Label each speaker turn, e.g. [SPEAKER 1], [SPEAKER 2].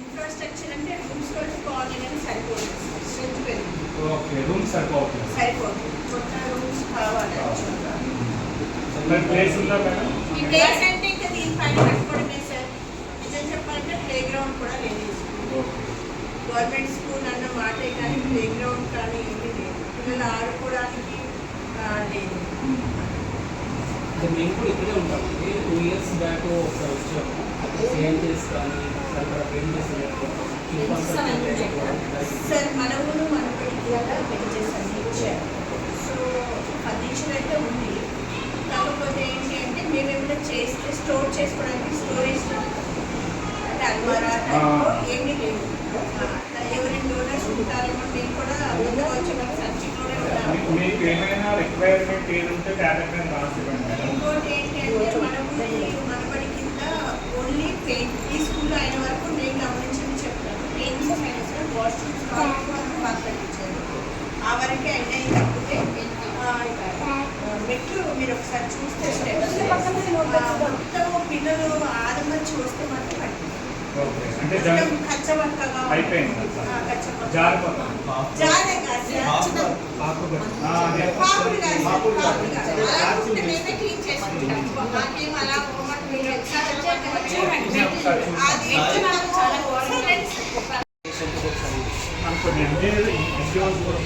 [SPEAKER 1] Infrastructure అంటే municipal colony కానీ సరిపోదు స్ట్రెంత్ పెరిగింది
[SPEAKER 2] ఓకే రూమ్ సరిపోతుంది
[SPEAKER 1] సరిపోదు కొత్త రూమ్స్ కావాలి actually.
[SPEAKER 2] మరి ప్లేస్ ఉందా మేడం
[SPEAKER 1] ఈ ప్లేస్ అంటే ఇంకా దీనిపైన కట్టుకోవడమే గవర్నమెంట్ స్కూల్ అన్న మాటే కానీ ప్లే గ్రౌండ్ కానీ ఏమీ లేదు. పిల్లలు ఆడుకోవడానికి లేదు.
[SPEAKER 3] మేము కూడా ఇక్కడే ఉంటాం. టూ ఇయర్స్ బ్యాక్ ఒకసారి వచ్చాము. సిఎన్జిఎస్ కానీ అక్కడ
[SPEAKER 1] సార్ మన ఊరు మనకి ఇవాళ బెంచెస్ అన్ని ఇచ్చారు సో ఫర్నిచర్ అయితే ఉంది. కాకపోతే ఏంటి అంటే మేము ఏమైనా చేస్తే స్టోర్ చేసుకోవడానికి
[SPEAKER 2] మీకు- ఏమైనా రిక్వైర్మెంట్ ఏది ఉంటే క్యాటగరీ
[SPEAKER 1] ఇంకోటి మన మనబడి కింద ఓన్లీ పెయింట్ ఈ అయిన వరకు నేను గమనించింది చెప్తాను. పెయింటింగ్స్ అయినా సరే వాష్రూమ్స్ ఆ వరకే అయినాయి తప్పితే మెట్లు మీరు ఒకసారి చూస్తే స్టెప్స్ మొత్తం పిల్లలు ఆదమర్చి వస్తే మాత్రం పడుతుంది
[SPEAKER 2] ఓకే. అంటే
[SPEAKER 1] కచ్చబక్కగా
[SPEAKER 2] అయిపోయింది.
[SPEAKER 1] ఆ, కచ్చబక్క.
[SPEAKER 2] జారిపోతాం
[SPEAKER 1] జారే కాదు. పాపులు కాదు సార్, పాపులు కాదు. అలా ఉంటే మేమే క్లీన్ చేసుకుంటాం. మాకేం అలా హోంవర్క్ మీరు ఒకసారి చూడండి. అది చాలా చాలా బాగుంది.
[SPEAKER 2] మనకు కొన్ని ఎన్జిఓస్ ఎన్జిఓస్ కూడా